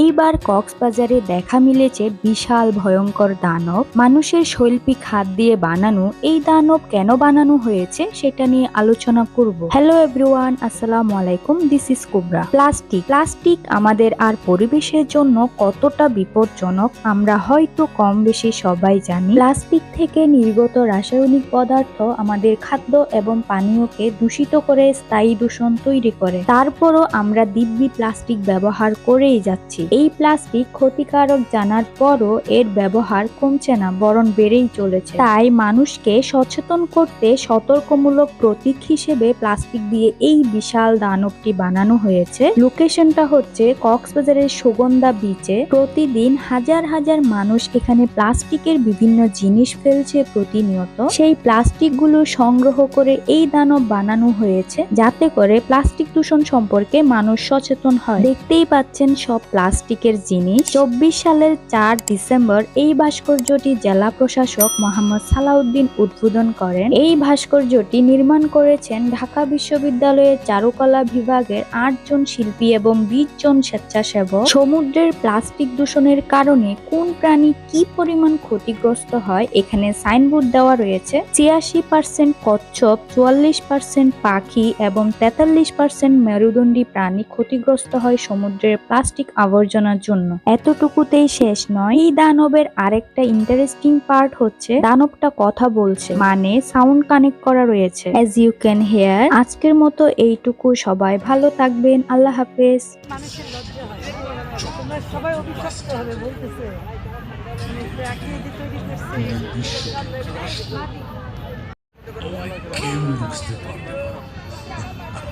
এইবার কক্সবাজারে দেখা মিলেছে বিশাল ভয়ঙ্কর দানব। মানুষের শৈল্পিক হাত দিয়ে বানানো, এই দানব কেন বানানো হয়েছে সেটা নিয়ে আলোচনা করব। হ্যালো এভরিওয়ান আসসালাম আলাইকুম this is Kubra plastic plastic আমাদের আর পরিবেশের জন্য কতটা বিপজ্জনক, আমরা হয়তো কম বেশি সবাই জানি। প্লাস্টিক থেকে নির্গত রাসায়নিক পদার্থ আমাদের খাদ্য এবং পানীয়কে দূষিত করে স্থায়ী দূষণ তৈরি করে। তারপরও আমরা দিব্যি প্লাস্টিক ব্যবহার করেই যাচ্ছি। এই প্লাস্টিক ক্ষতিকারক জানার পরও এর ব্যবহার কমছে না, বরং বেড়েই চলেছে। তাই মানুষকে সচেতন করতে সতর্কমূলক প্রতীক হিসেবে প্লাস্টিক দিয়ে এই বিশাল দানবটি বানানো হয়েছে। লোকেশনটা হচ্ছে কক্সবাজারের সুগন্ধা বিচে। প্রতিদিন হাজার হাজার মানুষ এখানে প্লাস্টিকের বিভিন্ন জিনিস ফেলছে প্রতিনিয়ত। সেই প্লাস্টিকগুলো সংগ্রহ করে এই দানব বানানো হয়েছে, যাতে করে প্লাস্টিক দূষণ সম্পর্কে মানুষ সচেতন হয়। দেখতেই পাচ্ছেন সব প্লাস্টিকের জিনিস। চব্বিশ সালের চার ডিসেম্বর এই ভাস্কর্যটি জেলা প্রশাসক মোহাম্মদ সালাউদ্দিন উদ্বোধন করেন। এই ভাস্কর্যটি নির্মাণ করেছেন ঢাকা বিশ্ববিদ্যালয়ের চারুকলা বিভাগের আটজন শিল্পী এবং বিশ জন স্বেচ্ছাসেবক। সমুদ্রের প্লাস্টিক দূষণের কারণে কোন প্রাণী কি পরিমাণ ক্ষতিগ্রস্ত হয় এখানে সাইনবোর্ড দেওয়া রয়েছে। ছিয়াশি পার্সেন্ট কচ্ছপ, চুয়াল্লিশ পার্সেন্ট পাখি এবং তেতাল্লিশ পার্সেন্ট মেরুদণ্ডী প্রাণী ক্ষতিগ্রস্ত হয় সমুদ্রের প্লাস্টিক আবর্জনার জন্য। এতটুকুতেই শেষ নয়। এই দানবের আরেকটা ইন্টারেস্টিং পার্ট হচ্ছে দানবটা কথা বলছে মানে সাউন্ড কানেক্ট করা রয়েছে। অ্যাজ ইউ ক্যান হেয়ার আজকের মতো এইটুকু। সবাই ভালো থাকবেন। আল্লাহ হাফেজ। মানুষের লজ্জা হয়। তোমরা সবাই অভিশপ্ত হবে বলতেছে। কেউ বুঝতে পারবে না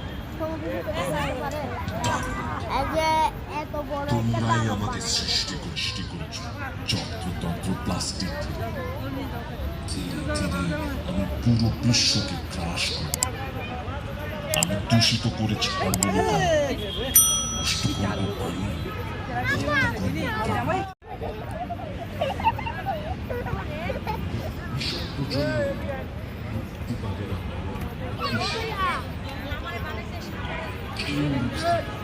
তোমরাই আমাদের সৃষ্টি সৃষ্টি করেছ যন্ত্রতন্ত্র প্লাস্টিক ধীরে ধীরে আমি পুরো বিশ্বকে গ্রাস করব আমি দূষিত করে ছাড়বো নষ্ট করব পানি হত্যা করব প্রাণ। ভবিষ্যৎ প্রজন্ম মুক্তি পাবে